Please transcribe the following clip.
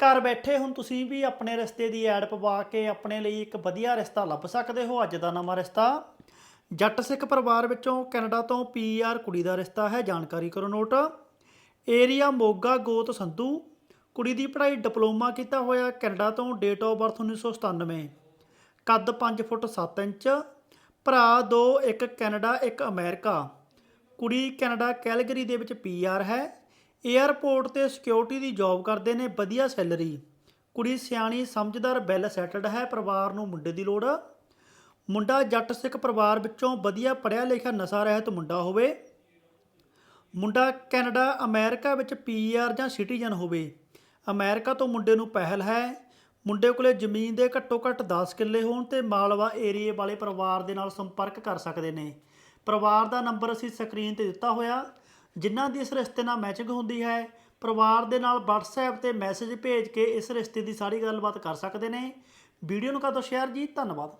ਘਰ ਬੈਠੇ ਹੁਣ ਤੁਸੀਂ ਵੀ ਆਪਣੇ ਰਿਸ਼ਤੇ ਦੀ ਐਡ ਪਵਾ ਕੇ ਆਪਣੇ ਲਈ ਇੱਕ ਵਧੀਆ ਰਿਸ਼ਤਾ ਲੱਭ ਸਕਦੇ ਹੋ। ਅੱਜ ਦਾ ਨਵਾਂ ਰਿਸ਼ਤਾ ਜੱਟ ਸਿੱਖ ਪਰਿਵਾਰ ਵਿੱਚੋਂ ਕੈਨੇਡਾ ਤੋਂ ਪੀਆਰ ਕੁੜੀ ਦਾ ਰਿਸ਼ਤਾ ਹੈ। ਜਾਣਕਾਰੀ ਕਰੋ ਨੋਟ। ਏਰੀਆ ਮੋਗਾ ਗੋਤ ਸੰਧੂ ਕੁੜੀ ਦੀ ਪੜ੍ਹਾਈ ਡਿਪਲੋਮਾ ਕੀਤਾ ਹੋਇਆ ਕੈਨੇਡਾ ਤੋਂ ਡੇਟ ਆਫ ਬਰਥ 1997 ਕੱਦ 5 ਫੁੱਟ 7 ਇੰਚ, ਭਰਾ ਦੋ, ਇੱਕ ਕੈਨੇਡਾ, ਇੱਕ ਅਮਰੀਕਾ। ਕੁੜੀ ਕੈਨੇਡਾ ਕੈਲਗਰੀ ਦੇ ਵਿੱਚ ਪੀਆਰ ਹੈ। 에ਅਰਪੋਰਟ ਤੇ ਸਿਕਿਉਰਿਟੀ ਦੀ ਜੌਬ ਕਰਦੇ ਨੇ ਵਧੀਆ ਸੈਲਰੀ। ਕੁੜੀ ਸਿਆਣੀ, ਸਮਝਦਾਰ ਵੈਲ ਸੈਟਲਡ ਹੈ, ਪਰਿਵਾਰ ਨੂੰ ਮੁੰਡੇ ਦੀ ਲੋੜ। ਮੁੰਡਾ ਜੱਟ ਸਿੱਖ ਪਰਿਵਾਰ ਵਿੱਚੋਂ ਵਧੀਆ ਪੜ੍ਹਿਆ ਲਿਖਿਆ ਨਸ਼ਾ ਰਹਿਤ ਮੁੰਡਾ ਹੋਵੇ। ਮੁੰਡਾ ਕੈਨੇਡਾ, ਅਮਰੀਕਾ ਵਿੱਚ ਪੀਆਰ ਜਾਂ ਸਿਟੀਜ਼ਨ ਹੋਵੇ। ਅਮਰੀਕਾ ਤੋਂ ਮੁੰਡੇ ਨੂੰ ਪਹਿਲ ਹੈ। ਮੁੰਡੇ ਕੋਲੇ ਜ਼ਮੀਨ ਦੇ ਘੱਟੋ ਘੱਟ 10 ਕਿੱਲੇ ਹੋਣ ਤੇ ਮਾਲਵਾ ਏਰੀਏ ਵਾਲੇ ਪਰਿਵਾਰ ਦੇ ਨਾਲ ਸੰਪਰਕ ਕਰ ਸਕਦੇ ਨੇ। ਪਰਿਵਾਰ ਦਾ ਨੰਬਰ ਅਸੀਂ ਸਕਰੀਨ ਤੇ ਦਿੱਤਾ ਹੋਇਆ। ਜਿਨ੍ਹਾਂ ਦੀ ਇਸ ਰਿਸ਼ਤੇ ਨਾਲ ਮੈਚਿੰਗ ਹੁੰਦੀ ਹੈ, ਪਰਿਵਾਰ ਦੇ ਨਾਲ WhatsApp ਤੇ ਮੈਸੇਜ ਭੇਜ ਕੇ ਇਸ ਰਿਸ਼ਤੇ ਦੀ ਸਾਰੀ ਗੱਲਬਾਤ ਕਰ ਸਕਦੇ ਨੇ। ਵੀਡੀਓ ਨੂੰ ਕਰ ਦਿਓ ਸ਼ੇਅਰ ਜੀ, ਧੰਨਵਾਦ।